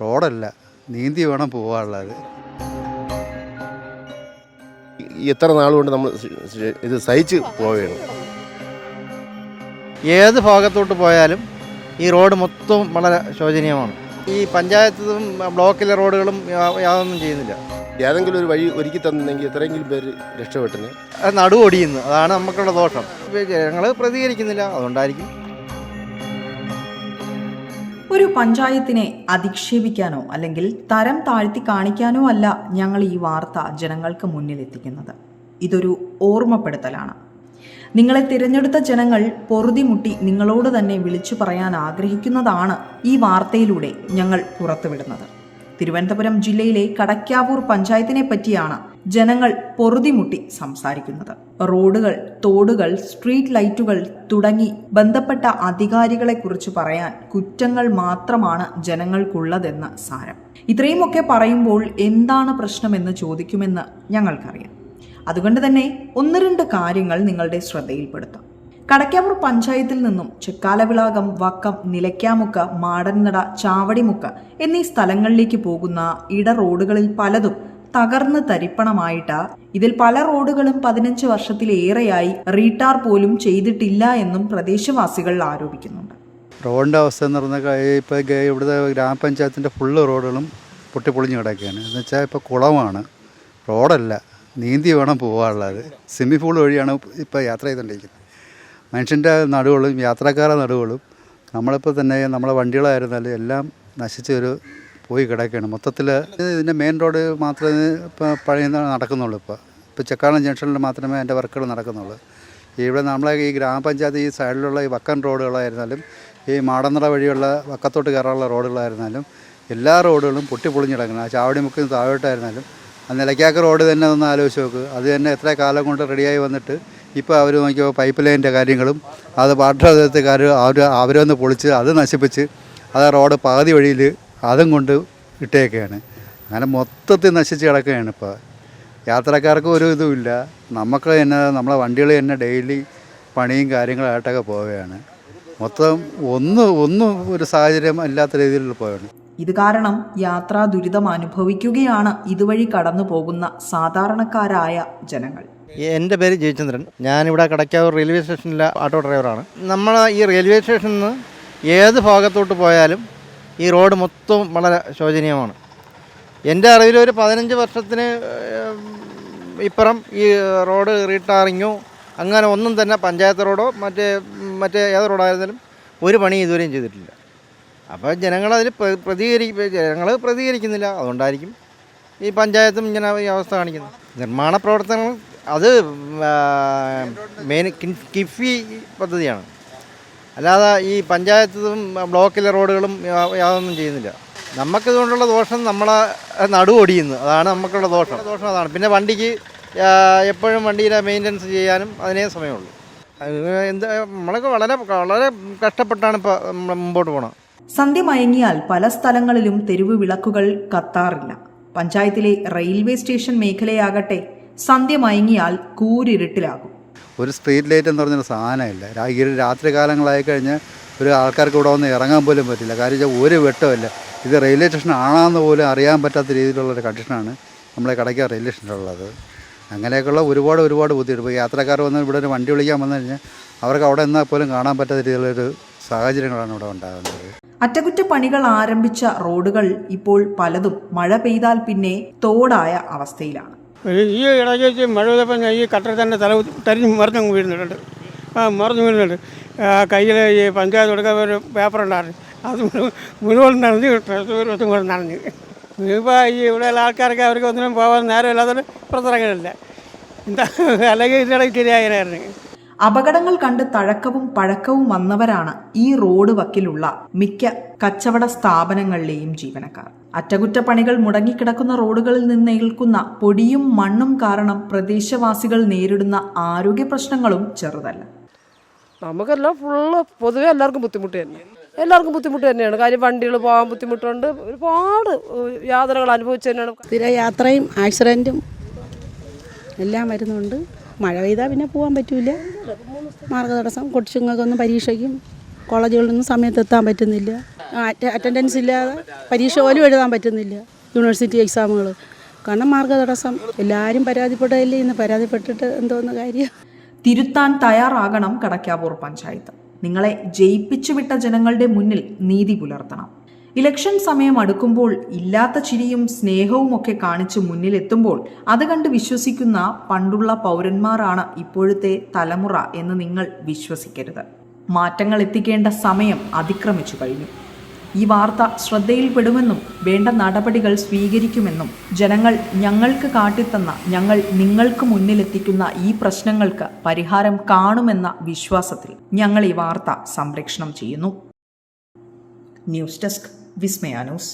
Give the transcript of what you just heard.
റോഡല്ല. നീന്തി വേണം പോകാനുള്ളത് ഈ എത്ര നാളുകൊണ്ട് നമ്മൾ ഇത് സഹിച്ച് പോവുകയാണ് ഏത് ഭാഗത്തോട്ട് പോയാലും ഈ റോഡ് മൊത്തം വളരെ ശോചനീയമാണ്. ഈ പഞ്ചായത്തും ബ്ലോക്കിലെ റോഡുകളും യാതൊന്നും ചെയ്യുന്നില്ല. ഏതെങ്കിലും ഒരു വഴി ഒരുക്കി തന്നെങ്കിൽ എത്രയെങ്കിലും പേര് രക്ഷപ്പെട്ടനെ അത് നടുഓടിയുന്നു അതാണ് നമുക്കുള്ള ദോഷം. ഞങ്ങൾ പ്രതികരിക്കുന്നില്ല. അതുകൊണ്ടായിരിക്കും ഒരു പഞ്ചായത്തിനെ അധിക്ഷേപിക്കാനോ അല്ലെങ്കിൽ തരം താഴ്ത്തി കാണിക്കാനോ അല്ല ഞങ്ങൾ ഈ വാർത്ത ജനങ്ങൾക്ക് മുന്നിലെത്തിക്കുന്നത് ഇതൊരു ഓർമ്മപ്പെടുത്തലാണ്. നിങ്ങളെ തിരഞ്ഞെടുത്ത ജനങ്ങൾ പൊറുതിമുട്ടി നിങ്ങളോട് തന്നെ വിളിച്ചു പറയാൻ ആഗ്രഹിക്കുന്നതാണ് ഈ വാർത്തയിലൂടെ ഞങ്ങൾ പുറത്തുവിടുന്നത്. തിരുവനന്തപുരം ജില്ലയിലെ കടക്കാവൂർ പഞ്ചായത്തിനെ പറ്റിയാണ് ജനങ്ങൾ പൊറുതിമുട്ടി സംസാരിക്കുന്നത്. റോഡുകൾ തോടുകൾ സ്ട്രീറ്റ് ലൈറ്റുകൾ തുടങ്ങി ബന്ധപ്പെട്ട അധികാരികളെക്കുറിച്ച് പറയാൻ കുറ്റങ്ങൾ മാത്രമാണ് ജനങ്ങൾക്കുള്ളതെന്ന് സാരം. ഇത്രയുമൊക്കെ പറയുമ്പോൾ എന്താണ് പ്രശ്നമെന്ന് ചോദിക്കുമെന്ന് ഞങ്ങൾക്കറിയാം. അതുകൊണ്ട് തന്നെ ഒന്ന് രണ്ട് കാര്യങ്ങൾ നിങ്ങളുടെ ശ്രദ്ധയിൽപ്പെടുത്താം. കടക്കാവൂർ പഞ്ചായത്തിൽ നിന്നും ചെക്കാലവിളാകം വക്കം നിലയ്ക്കാമുക്ക് മാടൻനട ചാവടിമുക്ക് എന്നീ സ്ഥലങ്ങളിലേക്ക് പോകുന്ന ഇട റോഡുകളിൽ പലതും തകർന്ന് തരിപ്പണമായിട്ടാ ഇതിൽ പല റോഡുകളും പതിനഞ്ച് വർഷത്തിലേറെയായി റീടാർ പോലും ചെയ്തിട്ടില്ല എന്നും പ്രദേശവാസികൾ ആരോപിക്കുന്നുണ്ട്. റോഡിന്റെ അവസ്ഥ എന്ന് പറഞ്ഞാൽ ഇപ്പോൾ ഇവിടുത്തെ ഗ്രാമപഞ്ചായത്തിന്റെ ഫുള്ള് റോഡുകളും പൊട്ടിപ്പൊളിഞ്ഞ് കിടക്കുകയാണ്. എന്ന് വെച്ചാൽ ഇപ്പോൾ കുളമാണ്. റോഡല്ല. നീന്തി വേണം പോകാനുള്ളത് സ്വിമ്മിംഗ് പൂൾ വഴിയാണ് ഇപ്പോൾ യാത്ര ചെയ്തുകൊണ്ടിരിക്കുന്നത് മനുഷ്യന്റെ നടുവുകളും യാത്രക്കാരുടെ നടുവുകളും നമ്മളിപ്പോൾ തന്നെ നമ്മളെ വണ്ടികളായിരുന്നാലും എല്ലാം നശിച്ച് ഒരു പോയി കിടക്കുകയാണ്. മൊത്തത്തിൽ ഇതിന്റെ മെയിൻ റോഡ് മാത്രമേ ഇപ്പോൾ പഴയ നടക്കുന്നുള്ളൂ ഇപ്പോൾ ഇപ്പോൾ ചെക്കാളം ജംഗ്ഷനിൽ മാത്രമേ അതിന്റെ വർക്കുകൾ നടക്കുന്നുള്ളൂ. ഇവിടെ നമ്മളെ ഈ ഗ്രാമപഞ്ചായത്ത് ഈ സൈഡിലുള്ള ഈ വക്കൻ റോഡുകളായിരുന്നാലും ഈ മാടന്നട വഴിയുള്ള വക്കത്തോട്ട് കയറാനുള്ള റോഡുകളായിരുന്നാലും എല്ലാ റോഡുകളും പൊട്ടിപ്പൊളിഞ്ഞിടക്കണം ആ ആ നിന്ന് താഴോട്ടായിരുന്നാലും ആ നിലയ്ക്കാക്ക റോഡ് തന്നെ ഒന്ന് ആലോചിച്ച് നോക്ക്. അത് തന്നെ എത്ര കാലം കൊണ്ട് റെഡിയായി വന്നിട്ട് ഇപ്പോൾ അവർ നോക്കിയപ്പോൾ പൈപ്പ് ലൈനിന്റെ കാര്യങ്ങളും അത് വാട്ടർ അതോറിറ്റിക്കാർ അവർ അവരൊന്ന് പൊളിച്ച് അത് നശിപ്പിച്ച് അത് റോഡ് പാതി വഴിയിൽ അതും കൊണ്ട് ഇട്ടേക്കുകയാണ് അങ്ങനെ മൊത്തത്തിൽ നശിച്ച് കിടക്കുകയാണ് ഇപ്പോൾ യാത്രക്കാർക്ക് ഒരു ഇതുമില്ല നമുക്ക് തന്നെ നമ്മളെ വണ്ടികൾ തന്നെ ഡെയിലി പണിയും കാര്യങ്ങളായിട്ടൊക്കെ പോവുകയാണ്. മൊത്തം ഒന്ന് ഒന്നും ഒരു സാഹചര്യം ഇല്ലാത്ത രീതിയിൽ പോവുകയാണ്. ഇത് കാരണം യാത്രാ ദുരിതം അനുഭവിക്കുകയാണ് ഇതുവഴി കടന്നു പോകുന്ന സാധാരണക്കാരായ ജനങ്ങൾ. എന്റെ പേര് ജയചന്ദ്രൻ. ഞാനിവിടെ കടയ്ക്കാവൂർ റെയിൽവേ സ്റ്റേഷനിലെ ഓട്ടോ ഡ്രൈവറാണ്. നമ്മൾ ഈ റെയിൽവേ സ്റ്റേഷനിൽ നിന്ന് ഏത് ഭാഗത്തോട്ട് പോയാലും ഈ റോഡ് മൊത്തം വളരെ ശോചനീയമാണ്. എന്റെ അറിവിൽ ഒരു പതിനഞ്ച് വർഷത്തിന് ഇപ്പുറം ഈ റോഡ് റീടാറിങ്ങോ അങ്ങനെ ഒന്നും തന്നെ പഞ്ചായത്ത് റോഡോ മറ്റേ മറ്റേ ഏത് റോഡായിരുന്നാലും ഒരു പണി ഇതുവരെയും ചെയ്തിട്ടില്ല. അപ്പോൾ ജനങ്ങളതിൽ പ്ര- പ്രതികരി ജനങ്ങൾ പ്രതികരിക്കുന്നില്ല. അതുകൊണ്ടായിരിക്കും ഈ പഞ്ചായത്തും ഇങ്ങനെ ഈ അവസ്ഥ കാണിക്കുന്നത്. നിർമ്മാണ പ്രവർത്തനങ്ങൾ അത് മെയിൻ കിഫി പദ്ധതിയാണ്. അല്ലാതെ ഈ പഞ്ചായത്തും ബ്ലോക്കിലെ റോഡുകളും യാതൊന്നും ചെയ്യുന്നില്ല. നമുക്കിതുകൊണ്ടുള്ള ദോഷം നമ്മളെ നടു ഒടിയുന്നു. അതാണ് നമുക്കുള്ള ദോഷം. ദോഷം അതാണ്. പിന്നെ വണ്ടിക്ക് എപ്പോഴും വണ്ടിയുടെ മെയിന്റനൻസ് ചെയ്യാനും അതിനേ സമയമുള്ളൂ. എന്താ നമ്മളൊക്കെ വളരെ വളരെ കഷ്ടപ്പെട്ടാണ് ഇപ്പോൾ നമ്മൾ മുമ്പോട്ട് പോകണം സന്ധ്യ മയങ്ങിയാൽ പല സ്ഥലങ്ങളിലും തെരുവ് വിളക്കുകൾ കത്താറില്ല. പഞ്ചായത്തിലെ റെയിൽവേ സ്റ്റേഷൻ മേഖലയാകട്ടെ സന്ധ്യ മയങ്ങിയാൽ കൂരിരുട്ടിലാകും. ഒരു സ്ട്രീറ്റ് ലൈറ്റ് എന്ന് പറഞ്ഞൊരു സാധനമില്ല. ഈ ഈ രാത്രി കാലങ്ങളായി കഴിഞ്ഞ് ഒരു ആൾക്കാർക്ക് ഇവിടെ വന്ന് ഇറങ്ങാൻ പോലും പറ്റില്ല. കാര്യം വെച്ചാൽ ഒരു വെട്ടമില്ല ഇത് റെയിൽവേ സ്റ്റേഷൻ ആണാന്ന് പോലും അറിയാൻ പറ്റാത്ത രീതിയിലുള്ള ഒരു കണ്ടീഷനാണ് നമ്മളെ കടയ്ക്ക് റെയിൽവേ സ്റ്റേഷനിലുള്ളത്. അങ്ങനെയൊക്കെയുള്ള ഒരുപാട് ഒരുപാട് ബുദ്ധിമുട്ട്. ഇപ്പോൾ യാത്രക്കാർ വന്ന് ഇവിടെ ഒരു വണ്ടി വിളിക്കാൻ വന്നു കഴിഞ്ഞാൽ അവർക്ക് അവിടെ നിന്നാൽ പോലും കാണാൻ പറ്റാത്ത രീതിയിലുള്ളൊരു സാഹചര്യങ്ങളാണ് ഇവിടെ ഉണ്ടാകുന്നത്. അറ്റകുറ്റപ്പണികൾ ആരംഭിച്ച റോഡുകൾ ഇപ്പോൾ പലതും മഴ പെയ്താൽ പിന്നെ തോടായ അവസ്ഥയിലാണ്. ഈ- ഇടയ്ക്ക് മഴ പെയ്തപ്പോൾ ഞാൻ ഈ കട്ടറിൽ തന്നെ തല തരിഞ്ഞ് മറിഞ്ഞ് വീഴുന്നുണ്ട്. ആ മറിഞ്ഞ് വീഴുന്നുണ്ട്. കയ്യിൽ ഈ പഞ്ചായത്ത് കൊടുക്കാൻ ഒരു പേപ്പർ ഉണ്ടായിരുന്നു. അത് മുഴുവൻ- നടന്നു നനഞ്ഞ് ഡ്രസ്സും കൂടെ നനഞ്ഞ്. ഇപ്പോൾ ഈ ഇവിടെയുള്ള ആൾക്കാർക്ക് അവർക്ക് ഒന്നിനും പോകാൻ നേരമില്ലാത്തത് പുറത്തിറങ്ങണില്ല എന്താ അല്ലെങ്കിൽ ഇതിനിടയ്ക്ക് ശരിയായിരുന്നു അപകടങ്ങൾ കണ്ട് തഴക്കവും പഴക്കവും വന്നവരാണ് ഈ റോഡ് വക്കിലുള്ള മിക്ക കച്ചവട സ്ഥാപനങ്ങളിലെയും ജീവനക്കാർ. അറ്റകുറ്റപ്പണികൾ മുടങ്ങിക്കിടക്കുന്ന റോഡുകളിൽ നിന്ന് ഏൽക്കുന്ന പൊടിയും മണ്ണും കാരണം പ്രദേശവാസികൾ നേരിടുന്ന ആരോഗ്യ പ്രശ്നങ്ങളും ചെറുതല്ല. നമുക്കെല്ലാം ഫുള്ള് പൊതുവെ എല്ലാവർക്കും ബുദ്ധിമുട്ട് തന്നെയാണ് എല്ലാവർക്കും ബുദ്ധിമുട്ട് തന്നെയാണ്. കാര്യം വണ്ടികൾ പോകാൻ ബുദ്ധിമുട്ടുണ്ട്. ഒരുപാട് യാത്രകൾ യാതനകൾ അനുഭവിച്ചു തന്നെയാണ്. സ്ഥിര യാത്രയും ആക്സിഡന്റും എല്ലാം വരുന്നുണ്ട്. മഴ പെയ്താൽ പിന്നെ പോകാൻ പറ്റില്ല മാർഗതടസ്സം കൊച്ചുങ്ങൾക്കൊന്നും പരീക്ഷയ്ക്കും കോളേജുകളിലൊന്നും സമയത്ത് എത്താൻ പറ്റുന്നില്ല. അറ്റൻഡൻസ് ഇല്ലാതെ പരീക്ഷ പോലും എഴുതാൻ പറ്റുന്നില്ല യൂണിവേഴ്സിറ്റി എക്സാമുകൾ കാരണം മാർഗ തടസ്സം എല്ലാവരും പരാതിപ്പെട്ടതല്ലേ ഇന്ന്? പരാതിപ്പെട്ടിട്ട് എന്തോന്ന് കാര്യം? തിരുത്താൻ തയ്യാറാകണം കടക്കാവൂർ പഞ്ചായത്ത്. നിങ്ങളെ ജയിപ്പിച്ചു വിട്ട ജനങ്ങളുടെ മുന്നിൽ നീതി പുലർത്തണം. ഇലക്ഷൻ സമയം അടുക്കുമ്പോൾ ഇല്ലാത്ത ചിരിയും സ്നേഹവും ഒക്കെ കാണിച്ച് മുന്നിലെത്തുമ്പോൾ അത് കണ്ട് വിശ്വസിക്കുന്ന പണ്ടുള്ള പൗരന്മാരാണ് ഇപ്പോഴത്തെ തലമുറ എന്ന് നിങ്ങൾ വിശ്വസിക്കരുത്. മാറ്റങ്ങൾ എത്തിക്കേണ്ട സമയം അതിക്രമിച്ചു കഴിഞ്ഞു. ഈ വാർത്ത ശ്രദ്ധയിൽപ്പെടുമെന്നും വേണ്ട നടപടികൾ സ്വീകരിക്കുമെന്നും ജനങ്ങൾ ഞങ്ങൾക്ക് കാട്ടിത്തന്ന ഞങ്ങൾ നിങ്ങൾക്ക് മുന്നിലെത്തിക്കുന്ന ഈ പ്രശ്നങ്ങൾക്ക് പരിഹാരം കാണുമെന്ന വിശ്വാസത്തിൽ ഞങ്ങൾ ഈ വാർത്ത സംപ്രേഷണം ചെയ്യുന്നു. ന്യൂസ് ഡെസ്ക് വിസ്മയ ന്യൂസ്